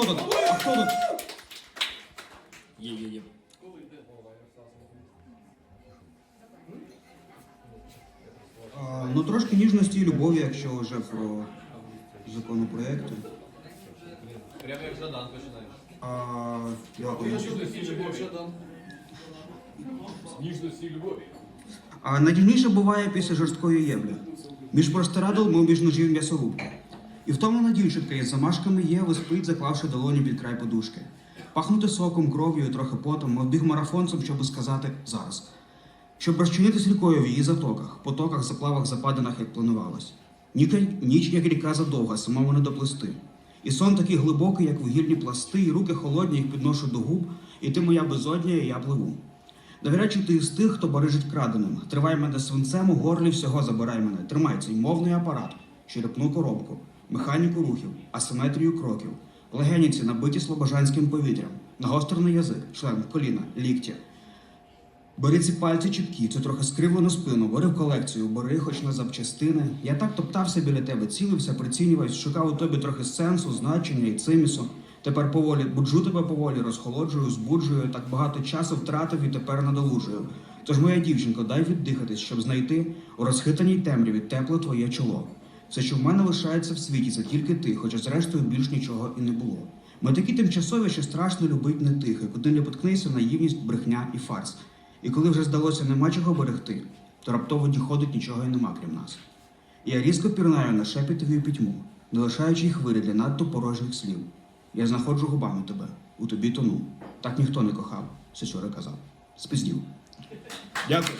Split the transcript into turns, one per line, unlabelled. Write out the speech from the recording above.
хто тут? А хто тут? Є, є, є. А, ну трошки ніжності і любові, якщо вже про законопроекти.
Прямо як Жадан починаєш.
А, дякую.
Ніжності і любові. Жадан. Ніжності і любові.
А найдільніше буває після жорсткої єблі. Між простирадл, мов між ножів м'ясорубки. І втомлена дівчинка із замашками Єви спить, заклавши долоні під край подушки. Пахнути соком, кров'ю трохи потом, мов біг марафонцем, щоб сказати зараз. Щоб розчинитись рікою в її затоках, потоках, заплавах, западинах, як планувалось. Ніч, як ріка задовга, самому не доплисти. І сон такий глибокий, як вугільні пласти, і руки холодні, їх підношу до губ, і ти моя безодня, і я пливу. Довірячи ти із тих, хто барижить краденим. Тривай мене свинцем, у горлі всього забирай мене. Тримай цей мовний апарат, черепну коробку, механіку рухів, асиметрію кроків, легеніці набиті слобожанським повітрям, нагострений язик, член, коліна, лікті. Бери ці пальці чіткі, цю трохи скривлену спину, бери в колекцію, бери хоч на запчастини. Я так топтався біля тебе, цілився, прицінювався, шукав у тобі трохи сенсу, значення і цимісу. Тепер поволі буджу тебе поволі, розхолоджую, збуджую, так багато часу втратив і тепер надолужую. Тож, моя дівчинко, дай віддихатись, щоб знайти у розхитаній темряві тепле твоє чоло. Все, що в мене лишається в світі, це тільки ти, хоча зрештою більш нічого і не було. Ми такі тимчасові, що страшно любить не тихо, куди не поткнися наївність, брехня і фарс. І коли вже здалося нема чого берегти, то раптово діходить нічого і нема крім нас. Я різко пірнаю на шепітові пітьму, не лишаючи їх вирі для надто порожніх слів. Я знаходжу губами тебе, у тобі тону. Так ніхто не кохав, Сесюра казав. Спиздів. Дякую.